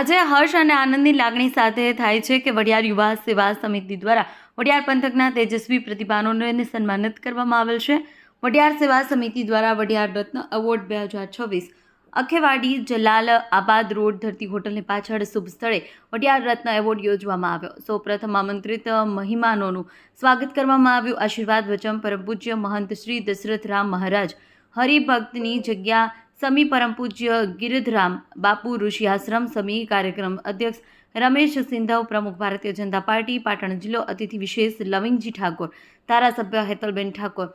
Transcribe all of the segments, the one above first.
આજે હર્ષ અને આનંદની લાગણી સાથે થાય છે કે વડિયાર યુવા સેવા સમિતિ દ્વારા વડિયાર પંથકના તેજસ્વી પ્રતિભાનોને સન્માનિત કરવામાં આવેલ છે. વડિયાર સેવા સમિતિ દ્વારા વડિયાર રત્ન એવોર્ડ બે હજાર છવ્વીસ અખેવાડી, જલાલ, આબાદ રોડ ધરતી હોટલની પાછળ શુભ સ્થળે વડિયાર રત્ન એવોર્ડ યોજવામાં આવ્યો. સૌપ્રથમ આમંત્રિત મહિમાનોનું સ્વાગત કરવામાં આવ્યું. આશીર્વાદ વચન પરમ મહંત શ્રી દશરથ રામ મહારાજ હરિભક્તની જગ્યા સમી પરમ પૂજ્ય ગિરિધરામ બાપુ ઋષિ આશ્રમ સમી કાર્યક્રમ અધ્યક્ષ રમેશ સિંધવ પ્રમુખ ભારતીય જનતા પાર્ટી, પાટણ જિલ્લો અતિથિ વિશેષ લવિંગજી ઠાકોર, ધારાસભ્ય હેતલબેન ઠાકોર,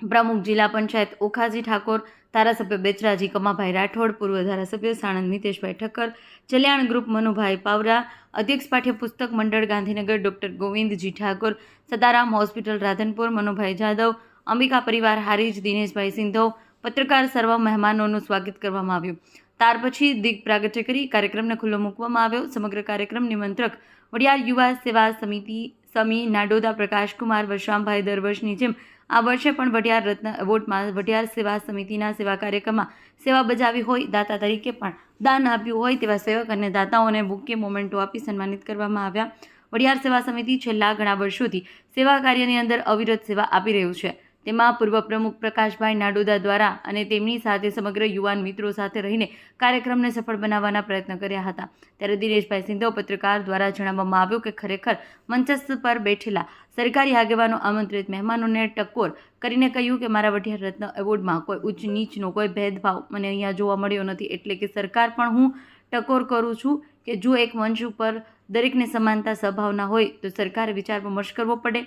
પ્રમુખ જિલ્લા પંચાયત ઓખાજી ઠાકોર, ધારાસભ્ય બેચરાજી કમાભાઈ રાઠોડ, પૂર્વ ધારાસભ્ય સાણંદ નીતેશભાઈ ઠક્કર ચલ્યાણ ગ્રુપ મનુભાઈ પાવરા, અધ્યક્ષ પાઠ્યપુસ્તક મંડળ ગાંધીનગર ડૉક્ટર ગોવિંદજી ઠાકોર, સદારામ હોસ્પિટલ રાધનપુર મનુભાઈ જાદવ, અંબિકા પરિવાર હારીજ દિનેશભાઈ સિંધવ પત્રકાર સર્વ મહેમાનોનું સ્વાગત કરવામાં આવ્યું. ત્યાર પછી દીપ પ્રાગટ્ય કરી કાર્યક્રમને ખુલ્લો મૂકવામાં આવ્યો. સમગ્ર કાર્યક્રમ નિમંત્રક વડિયાર યુવા સેવા સમિતિ સમી નાડોદા પ્રકાશકુમાર વશરામભાઈ દર વર્ષની જેમ આ વર્ષે પણ વઢિયાર રત્ન એવોર્ડમાં વઢિયાર સેવા સમિતિના સેવા કાર્યક્રમમાં સેવા બજાવી હોય, દાતા તરીકે પણ દાન આપ્યું હોય તેવા સેવક અને દાતાઓને બુકે મોમેન્ટો આપી સન્માનિત કરવામાં આવ્યા. વડિયાર સેવા સમિતિ છેલ્લા ઘણા વર્ષોથી સેવા કાર્યની અંદર અવિરત સેવા આપી રહ્યું છે. તેમાં પૂર્વ પ્રમુખ પ્રકાશભાઈ નાડુદા દ્વારા અને તેમની સાથે સમગ્ર યુવાન મિત્રો સાથે રહીને કાર્યક્રમને સફળ બનાવવાના પ્રયત્ન કર્યા હતા. ત્યારે દિનેશભાઈ સિંધો પત્રકાર દ્વારા જણાવવામાં આવ્યું કે ખરેખર મંચસ્થ પર બેઠેલા સરકારી આગેવાનો આમંત્રિત મહેમાનોને ટકોર કરીને કહ્યું કે મારા વઢિયાર રત્ન એવોર્ડમાં કોઈ ઉચ્ચ નીચનો કોઈ ભેદભાવ મને અહીંયા જોવા મળ્યો નથી એટલે કે સરકાર પણ હું ટકોર કરું છું કે જો એક મંચ ઉપર દરેકને સમાનતા સભાવના હોય તો સરકારે વિચાર વિમર્શ કરવો પડે.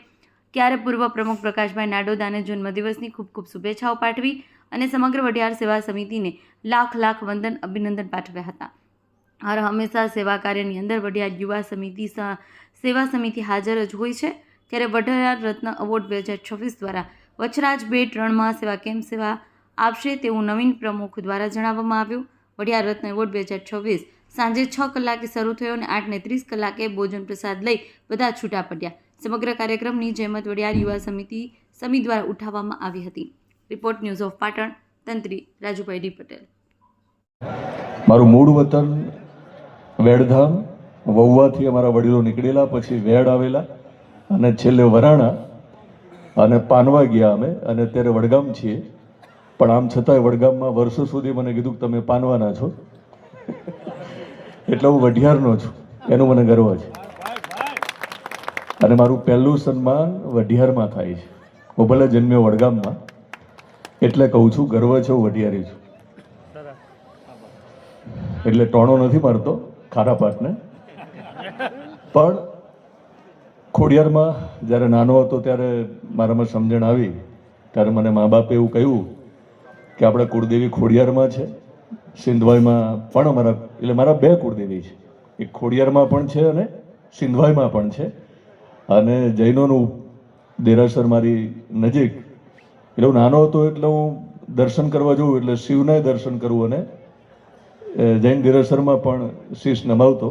ક્યારે પૂર્વ પ્રમુખ પ્રકાશભાઈ નાડોદાને જન્મદિવસની ખૂબ ખૂબ શુભેચ્છાઓ પાઠવી અને સમગ્ર વઢિયાર સેવા સમિતિને લાખ લાખ વંદન, અભિનંદન પાઠવ્યા હતા. હર હંમેશા સેવા કાર્યની અંદર વઢિયાર યુવા સમિતિ સેવા સમિતિ હાજર જ હોય છે. ત્યારે વઢિયાર રત્ન એવોર્ડ બે હજાર છવ્વીસ દ્વારા વચરાજ બે ત્રણમાં સેવા કેમ્પ સેવા આપશે તેવું નવીન પ્રમુખ દ્વારા જણાવવામાં આવ્યું. વડિયાર રત્ન એવોર્ડ બે હજાર છવ્વીસ સાંજે છ કલાકે શરૂ થયો અને આઠને ત્રીસ કલાકે ભોજન પ્રસાદ લઈ બધા છૂટા પડ્યા. સમગ્ર કાર્યક્રમની જહેમત વડિયાર યુવા સમિતિ સમિતિ દ્વારા ઉઠાવવામાં આવી હતી. રિપોર્ટ ન્યૂઝ ઓફ પાટણ, તંત્રી રાજુભાઈ ડી પટેલ. મારું મૂળ વતન વેડધામ, વહુવાથી અમારા વડીલો નીકળેલા, પછી વેડ આવેલા, અને છેલ્લે વરાણા, અને પાનવા ગયા અમે, અને અત્યારે વડગામ છીએ. પણ આમ છતાંય વડગામમાં વર્ષો સુધી મને કીધું કે તમે પાનવાના છો. એટલે હું વઢિયારનો છું. એનું મને ગર્વ છે. અને મારું પહેલું સન્માન વઢિયારમાં થાય છે. હું ભલે જન્મ્યો વડગામમાં. એટલે કહું છું, ગર્વ છે, હું વઢિયારી છું. એટલે ટોણો નથી મારતો, ખારા પાટને. પણ ખોડિયારમાં જ્યારે નાનો હતો ત્યારે મારામાં સમજણ આવી. ત્યારે મને મા બાપે એવું કહ્યું કે આપણે કુળદેવી ખોડિયારમાં છે. સિંધવાઈમાં પણ અમારા, એટલે મારા બે કુળદેવી છે. એક ખોડિયારમાં પણ છે અને સિંધવાઈમાં પણ છે. અને જૈનોનું દેરાસર મારી નજીક. એટલે હું નાનો હતો એટલે હું દર્શન કરવા જઉં એટલે શિવને દર્શન કરવું અને જૈન દેરાસરમાં પણ શીશ નમાવતો.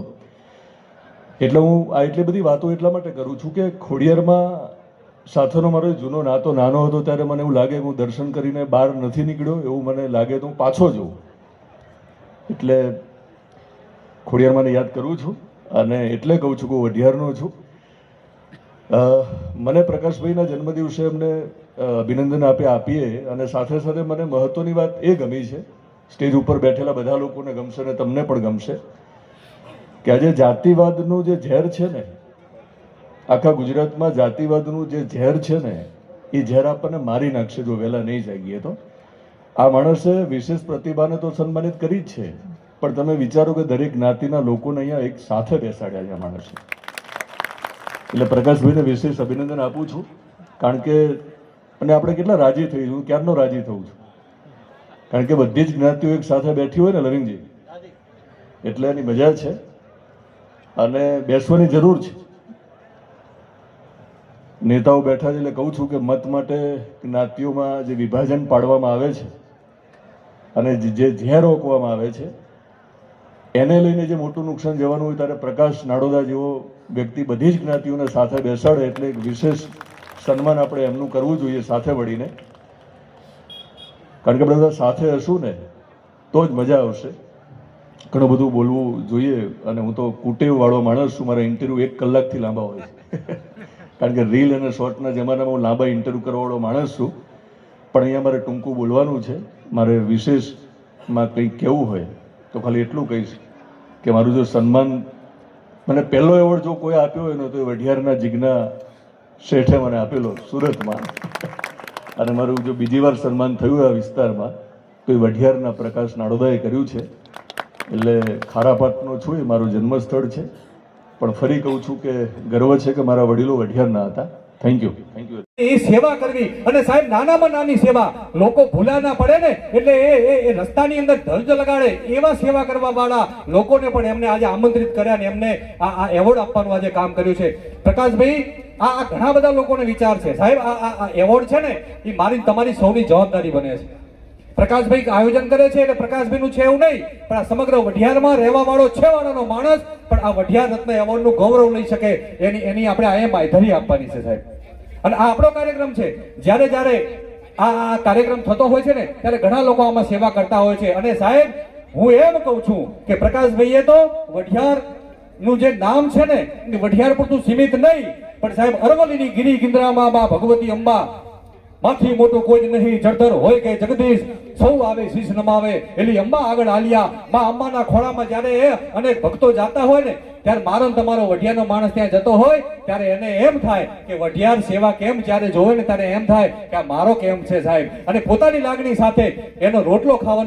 એટલે હું આ એટલી બધી વાતો એટલા માટે કરું છું કે ખોડિયારમાં સાથેનો મારો જૂનો નાતો નાનો હતો ત્યારે મને એવું લાગે હું દર્શન કરીને બહાર નથી નીકળ્યો એવું મને લાગે તો હું પાછો જઉં. એટલે ખોડિયારમાંને યાદ કરું છું અને એટલે કહું છું કે હું અઢિયારનો છું. મને પ્રકાશભાઈના જન્મદિવસે અમને અભિનંદન આપી, આપીએ અને સાથે સાથે મને મહત્વની વાત એ ગમી છે, સ્ટેજ ઉપર બેઠેલા બધા લોકોને ગમશે અને તમને પણ ગમશે, કે આજે જાતિવાદનું જે ઝેર છે ને, આખા ગુજરાતમાં જાતિવાદનું જે ઝેર છે ને, એ ઝેર આપણને મારી નાખશે જો વહેલા નહીં જાગીએ તો. આ માણસે વિશેષ પ્રતિભાને તો સન્માનિત કરી જ છે, પણ તમે વિચારો કે દરેક જ્ઞાતિના લોકોને અહીંયા એક સાથે બેસાડ્યા છે માણસે. એટલે પ્રકાશભાઈને વિશેષ અભિનંદન આપું છું, કારણ કે અને આપણે કેટલા રાજી થઈ છું ક્યારનો રાજી થવું છું? કારણ કે બધી જ જ્ઞાતિઓ એક સાથે બેઠી હોય ને, લવિંગજી? એટલે એની મજા છે. અને બેસવાની જરૂર છે. નેતાઓ બેઠા છે એટલે કહું છું કે મત માટે જ્ઞાતિઓમાં જે વિભાજન પાડવામાં આવે છે, અને જે ઝેર રોકવામાં આવે છે એને લઈને જે મોટું નુકસાન જવાનું હોય ત્યારે પ્રકાશ નાડોદા જેવો વ્યક્તિ બધી જ જ્ઞાતિઓને સાથે બેસાડે એટલે એક વિશેષ સન્માન આપણે એમનું કરવું જોઈએ સાથે વળીને. કારણ કે બધા સાથે હશું ને, તો જ મજા આવશે. ઘણું બધું બોલવું જોઈએ અને હું તો કુટેવવાળો માણસ છું, મારા ઇન્ટરવ્યૂ એક કલાકથી લાંબા હોય છે. કારણ કે રીલ અને શોર્ટના જમાનામાં હું લાંબા ઇન્ટરવ્યૂ કરવાવાળો માણસ છું. પણ અહીંયા મારે ટૂંકું બોલવાનું છે. મારે વિશેષમાં કંઈક કહેવું હોય. તો ખાલી એટલું કહીશ કે મારું જો સન્માન મને પહેલો એવોર્ડ જો કોઈ આપ્યો હોય ને, તો એ વઢિયારના જિજ્ઞા શેઠે મને આપેલો, સુરતમાં. અને મારું જો બીજી વાર સન્માન થયું આ વિસ્તારમાં, તો એ વઢિયારના પ્રકાશ નાડોદાએ કર્યું છે. એટલે ખારાપાટનો છું, એ મારું જન્મસ્થળ છે. પણ ફરી કહું છું કે ગર્વ છે કે મારા વડીલો વઢિયારના હતા. થેન્ક યુ થેન્ક યુ એ સેવા કરવી. અને સાહેબ નાનામાં નાની સેવા. લોકો ભૂલા ના પડે ને એટલે એ એ એ રસ્તાની અંદર ધર્જ લગાડે એવા સેવા કરવા વાળા લોકોને પણ એમને આજે આમંત્રિત કર્યા ને એમને આ આ એવોર્ડ આપવાનું આજે કામ કર્યું છે. પ્રકાશભાઈ આ આ ઘણા બધા લોકોને વિચાર છે. સાહેબ આ એવોર્ડ છે ને એ મારી તમારી સૌની જવાબદારી બને છે. પ્રકાશભાઈ આયોજન કરે છે એટલે પ્રકાશભાઈ નું છે એવું નહીં, પણ આ સમગ્ર વઢિયારમાં રહેવા વાળો છે વાળાનો માણસ પણ આ વઢિયાર રત્ન એવોર્ડનું ગૌરવ લઈ શકે, એની એની આપણે આ માયધરી આપવાની છે સાહેબ. અને આ આપણો કાર્યક્રમ છે. જ્યારે જ્યારે આ કાર્યક્રમ થતો હોય છે ને, ત્યારે ઘણા લોકો આમાં સેવા કરતા હોય છે. અને સાહેબ, હું એમ કહું છું કે પ્રકાશભાઈએ તો વઢિયારનું જે નામ છે ને વઢિયાર પૂરતું સીમિત નહીં, પણ સાહેબ અરવલ્લીની ગિરી ગિંદ્રામાં ભગવતી અંબા માથી મોટું કોઈ નહીં, જળધર હોય કે જગદીશ, સૌ આવે, શીશ નમાવે. એલી અંબા આગળ આલિયા માં અંબાના ખોળામાં જ્યારે એ અનેક ભક્તો જાતા હોય ને, ત્યારે મારો તમારો વઢિયાનો માણસ ત્યાં જતો હોય, ત્યારે એને એમ થાય કે, વઢિયાર સેવા કેમ જ્યારે જોવે ને ત્યારે એમ થાય કે મારો કેમ છે સાહેબ? અને પોતાની લાગણી સાથે એનો રોટલો ખાવાનું